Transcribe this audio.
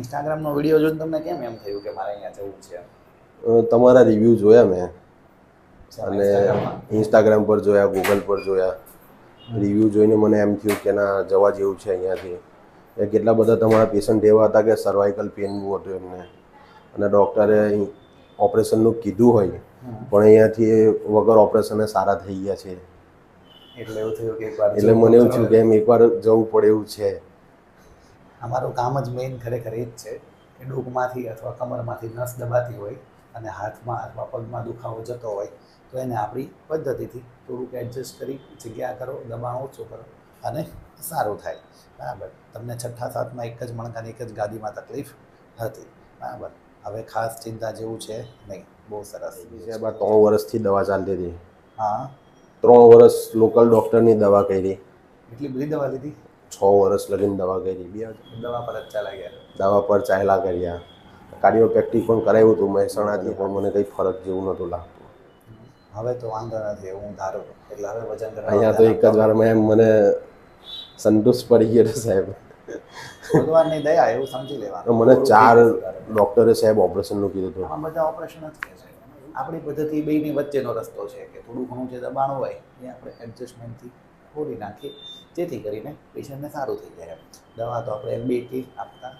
ઇન્સ્ટાગ્રામનો video જોઈને તમને કેમ એમ થયું કે મારે અહીંયા જવું છે? તમારા રિવ્યૂ જોયા મેં. અને ઇન્સ્ટાગ્રામ પર જોયા ગૂગલ પર જોયા. રિવ્યૂ જોઈને મને એમ થયું કે ના જવા જેવું છે અહીંયાથી. એ કેટલા બધા તમારા પેશન્ટ એવા હતા કે સર્વાઇકલ પેન હતું એમને. અને ડૉક્ટરે ઓપરેશનનું કીધું હોય પણ અહીંયાથી વગર ઓપરેશને સારા થઈ ગયા છે. એટલે એવું થયું કે એટલે મને એવું થયું કે એમ એકવાર જવું પડે એવું છે. અમારું કામ જ મેઇન ખરેખર એ જ છે કે ડૂગમાંથી અથવા કમરમાંથી નસ દબાતી હોય અને હાથમાં અથવા પગમાં દુખાવો જતો હોય તો એને આપણી પદ્ધતિથી થોડુંક એડજસ્ટ કરી જગ્યા કરો દબાણ ઓછું કરો અને સારું થાય. બરાબર. તમને છઠ્ઠા સાતમાં એક જ મણકાની એક જ ગાદીમાં તકલીફ હતી. બરાબર. હવે ખાસ ચિંતા જેવું છે નહીં. બહુ સરસ. સાહેબ આ ત્રણ વર્ષથી દવા ચાલતી હતી. હા. ત્રણ વર્ષ લોકલ ડૉક્ટરની દવા કરી. એટલી બધી દવા લીધી? છ વર્ષ લગીને દવા કરી. બે દવા પર જ ચાલ્યા ગયા. દવા પર ચાલ્યા કર્યા. કાર્ડિયોપેક્ટિક પણ કરાવ્યું હતું મહેસાણાથી પણ મને કંઈ ફરક જેવું નહોતું લાગતું. હવે તો વાંધો નથી હું ધારો. એટલે હવે વજન અહીંયા તો એક જ વારમાં એમ મને સંતોષ પડી ગયો સાહેબ. ભગવાનની દયા એવું સમજી લેવાનું. મને ચાર ડૉક્ટરે સાહેબ ઓપરેશનનું કીધું હતું. આમાં બધા ઓપરેશન જ કહે છે. આપણી પદ્ધતિ બેની વચ્ચેનો રસ્તો છે કે થોડું ઘણું જે દબાણ હોય એ આપણે એડજસ્ટમેન્ટથી ખોલી નાખીએ. જેથી કરીને પેશન્ટને સારું થઈ જાય દવા તો આપણે બે ટી આપતા